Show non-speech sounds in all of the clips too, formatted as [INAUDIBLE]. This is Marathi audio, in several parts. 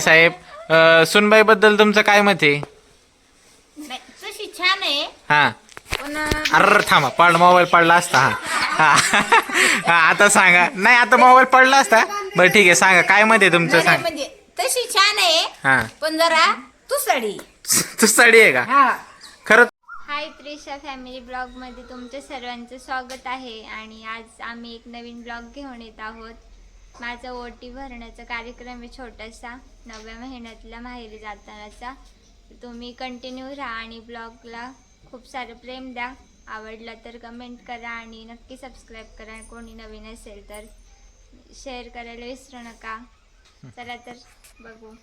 साहेब. सुनबाई बद्दल तुमचं काय मत आहे? नाही तशी छान आहे. हा. पण अरे थांबा पड मोबाईल पडला असता हा. आता सांगा. नाही आता मोबाईल पडला असता? बरं ठीक आहे सांगा. काय मत आहे तुमचं? नाही, सांग. म्हणजे तशी छान आहे हा. पण जरा तुसडी तू साडी आहे का? हा. खरं हाय त्रिशा फॅमिली ब्लॉगमध्ये तुमचं सर्वांचं स्वागत आहे आणि आज आम्ही एक नवीन ब्लॉग घेऊन येत आहोत. माझा ओटी भरण्याचा कार्यक्रम आहे छोटासा नवव्या महिन्यातला माहेरी जातानाचा. तुम्ही कंटिन्यू राहा आणि ब्लॉगला खूप सारं प्रेम द्या. आवडला तर कमेंट करा आणि नक्की सबस्क्राईब करा. कोणी नवीन असेल तर शेअर करायला विसरू नका. चला तर बघू.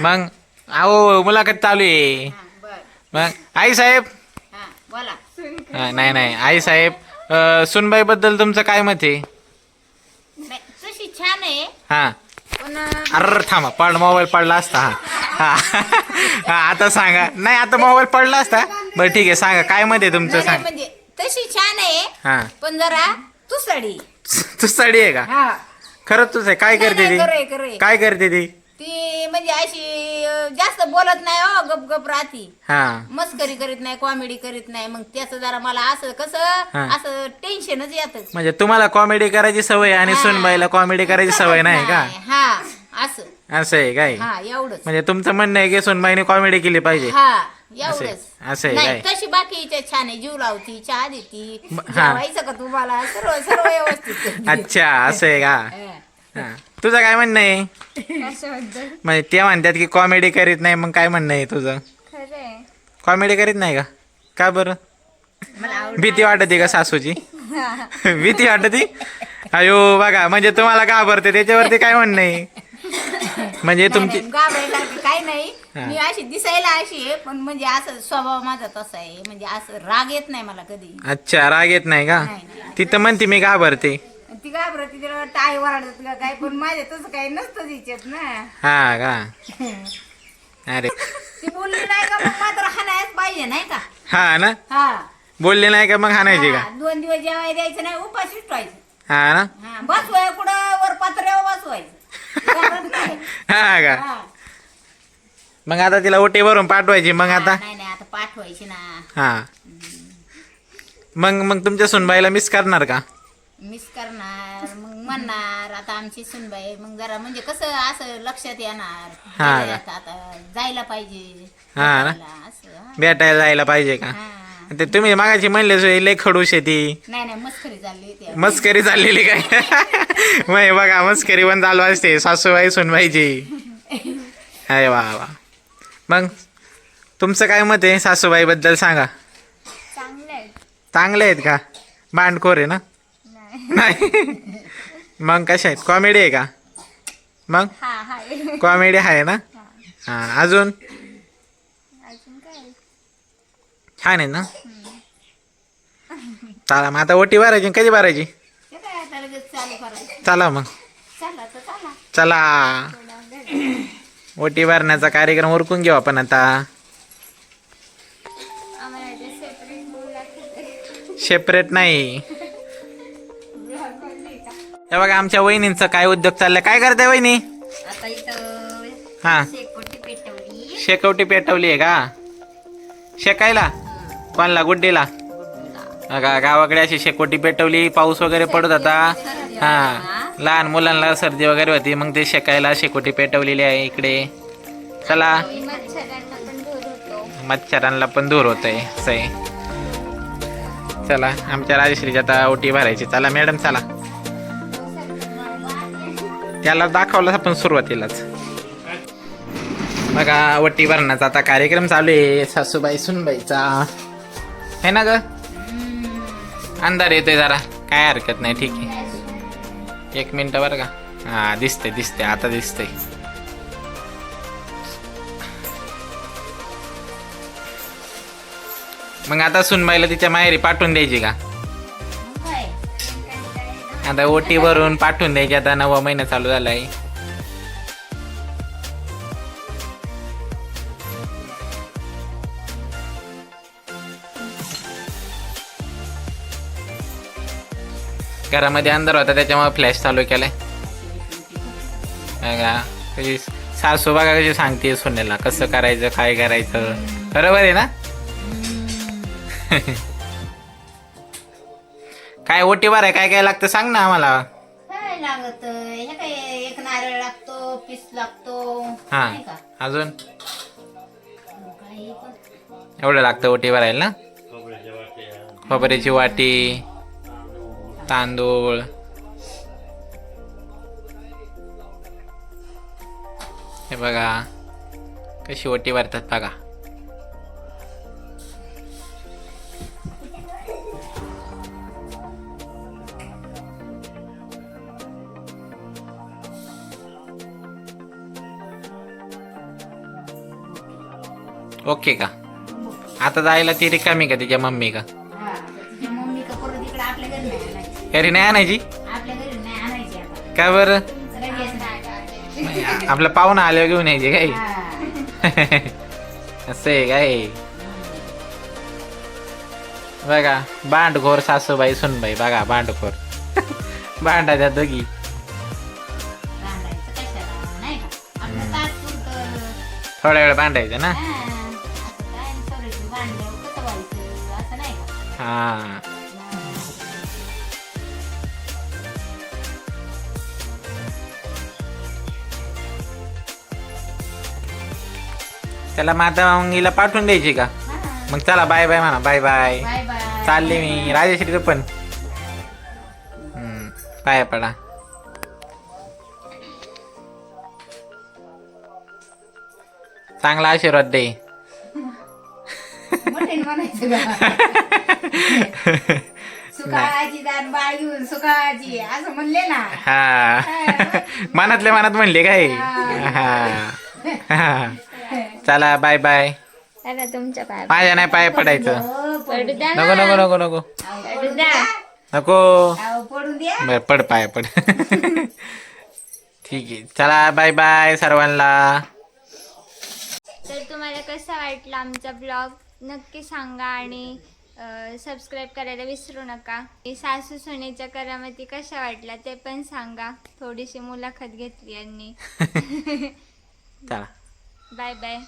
मग अहो मुलाखत चालू आहे. मग आई साहेब. हा बोला. हा, नाही नाही आई साहेब सुनबाई बद्दल तुमचं काय मत आहे? नाही तशी छान आहे. हा. पण अरे थांबा पड मोबाईल पडला असता हा. हा. हा, आता सांगा. नाही आता मोबाईल पडला असता. बरं ठीक आहे सांगा काय मत आहे तुमचं नाही, सांग. म्हणजे तशी छान आहे हा. पण जरा तुसडी. तू साडी आहे का? हा. खरंच तुझं आहे. काय नाही, करते नाही, ती. काय करते ती? म्हणजे अशी अं, जास्त बोलत नाही हो गप गप राहती हा मस्करी करीत नाही कॉमेडी करीत नाही मग त्याचं जरा मला असं कसं. असं टेन्शनच येत म्हणजे तुम्हाला कॉमेडी करायची सवय आहे आणि. सुनबाईला कॉमेडी करायची सवय नाही का हा असं असं आहे काय हा एवढंच म्हणजे तुमचं म्हणणं आहे की सुनबाईने कॉमेडी केली पाहिजे हा असं आहे- एवढंच असं आहे नाही काय? तशी बाकीच्या छान आहे जीव लावती चहा देती ब- हा. जेवायचं का तुम्हाला सर्व सर्व व्यवस्थित करते. अच्छा असं आहे का हा. हा. तुझं काय म्हणणं आहे? कशाबद्दल? म्हणजे ते म्हणतात की कॉमेडी करीत नाही मग काय म्हणणं आहे तुझं? खरं आहे. कॉमेडी करीत नाही का? का बरं? भीती वाटते का सासूची? [LAUGHS] भीती वाटते? अयो बघा म्हणजे तुम्हाला घाबरते त्याच्यावरती काय म्हणणं आहे? म्हणजे तुमची काही नाही. मी अशी दिसायला अशी आहे पण म्हणजे असं स्वभाव माझा तसा आहे. म्हणजे असं राग येत नाही मला कधी. अच्छा राग येत नाही का. तिथं म्हणते मी घाबरते. ती घाबरती तिला वाटतं आई वराडत का काय? पण माझ्या तसं काही नसतं तिच्यात ना. हा का? अरे. ती बोलली नाही का मग मात्र हाणायच पाहिजे नाही का? हा ना? हा. बोलले नाही का मग हाणायची का? हा, दोन दिवस जेवाय द्यायचं नाही उपाशीच ठेवायचं हा ना? हा बसवाय कुठं वर पात्र्यावर बसवायचं घरात नाही. हा का? हा. मग आता तिला ओटी भरून पाठवायची मग आता? नाही नाही आता पाठवायची ना. हा. मग मग तुमच्या सुनबाईला मिस करणार का? मिस करणार मग म्हणणार आता आमची सुनबाई मग जरा म्हणजे कसं असं लक्षात येणार. हा. गेले आता आता जायला पाहिजे. हा ना? भेटायला, असं हा. भेटायला जायला पाहिजे का? हा. ते तुम्ही मागाची म्हणले सोय लय खडूश आहे ती. नाही नाही मस्करी चालली होती. मस्करी चाललेली काय? [LAUGHS] मग हे बघा मस्करी पण चालू असते सासूबाई सुनबाईची. अरे वा वा. मग तुमचं काय मत आहे सासूबाई बद्दल सांगा? चांगलं आहे. चांगले आहेत का? बांडखोर आहे ना? नाही. मग कशा आहेत? कॉमेडी आहे का? मग? हा हाय कॉमेडी आहे ना? हा. अजून? अजून काय? छान आहे ना? चला मग आता ओटी भरायची कधी भरायची? ते काय आता लगेच चालू करायचं? चला मग. चला तर चला. चला. ओटी भरण्याचा कार्यक्रम उरकून घेऊ आपण आता. आम्हाला सेपरेट बोला सेपरेट नाही. हे बघा आमच्या वहिनींचा काय उद्योग चाललाय? काय करते वहिनी? आता इथं हा. शेकोटी पेटवली. शेकवटी पेटवली आहे का? शेकायला? कोणला? गुड्डीला? बघा गावाकडे अशी शेकोटी पेटवली. पाऊस वगैरे पडत होता. हा. लहान मुलांना सर्दी वगैरे होती. मग ते शेकायला शेकोटी पेटवलेली आहे इकडे. चला. मच्छरांना पण दूर होतो. आहे चला आमच्या राजश्रीच्या आता ओटी भरायची. चला मॅडम चला. त्याला दाखवलं आपण सुरुवातीलाच. बघा वट्टी भरण्याचा आता कार्यक्रम चालू आहे. सासूबाई सुनबाईचा. है ना ग? अंधार येतोय जरा. काय हरकत नाही ठीक आहे. एक मिनिट बरं का? हा दिसतंय दिसतंय आता दिसतंय. मग आता सुनबाईला तिच्या माहेरी पाठवून द्यायची का? आता ओटी भरून पाठवून द्यायची आता नवा महिना चालू झालाय. घरामध्ये अंधार होता त्याच्यामुळे फ्लॅश चालू केलाय. बघा कशी सासू बघा कशी सांगते सोन्याला कसं करायचं काय करायचं. बरोबर आहे ना? काय ओटी आहे काय काय लागतं सांग ना आम्हाला. काय लागत? हे काय एक नारळ लागतो पीस लागतो हा नाही का? अजून? काही पण? एवढं लागतं ओटी भरायला ना? खोबऱ्याची वाटी तांदूळ. हे बघा कशी ओटी भरतात बघा. ओके का? आता जायला ती रिकामी का तिच्या मम्मी का? हा तिच्या मम्मी का परत इकडे आपल्या घरी नाही आणायची. घरी नाही आणायची? आपल्या घरी नाही आणायची आता. का बरं? लगेच नाही आपलं पाहुणा आल्यावर घेऊन यायचे काय? हा. [LAUGHS] असं आहे काय? बघा बांडखोर सासूबाई सुनबाई बघा बांडखोर [LAUGHS] भांडाच्या दोघी. बांधायचं कशाला? नाही का? आपलं तात्पुरतं थोड्या वेळ भांडायचं ना? हा. व्हायचं असं नाही का हा. त्याला माता मंगीला पाठवून द्यायची का? हा. मग चला बाय बाय म्हणा बाय बाय बाय बाय चालले मी राजेश्री पण. हम्म, पाया पडा. चांगला आशीर्वाद दे. मोठ्याने म्हणायचं का? [LAUGHS] सुखाची दान बाळ घेऊन सुखाची असं म्हणले ना. हा. मनातल्या मनात म्हणले काय? हा. हा. चला बाय बाय चला तुमच्या पाय माझ्या नाही पाय पडायचं. हो, पडू पडून द्या नको नको नको नको. पडू द्या. नको. अहो, पडून द्या. बर पड पाय पड. [LAUGHS] ठीक आहे. चला बाय बाय सर्वांना. तुम्हाला कसा वाटला आमचा ब्लॉग? नक्की सांगा आणि सबस्क्राईब करायला विसरू नका. सासू सुनेच्या करामती कशा वाटल्या ते पण सांगा. थोडीशी मुलाखत घेतली यांनी. [LAUGHS] चला. Bye bye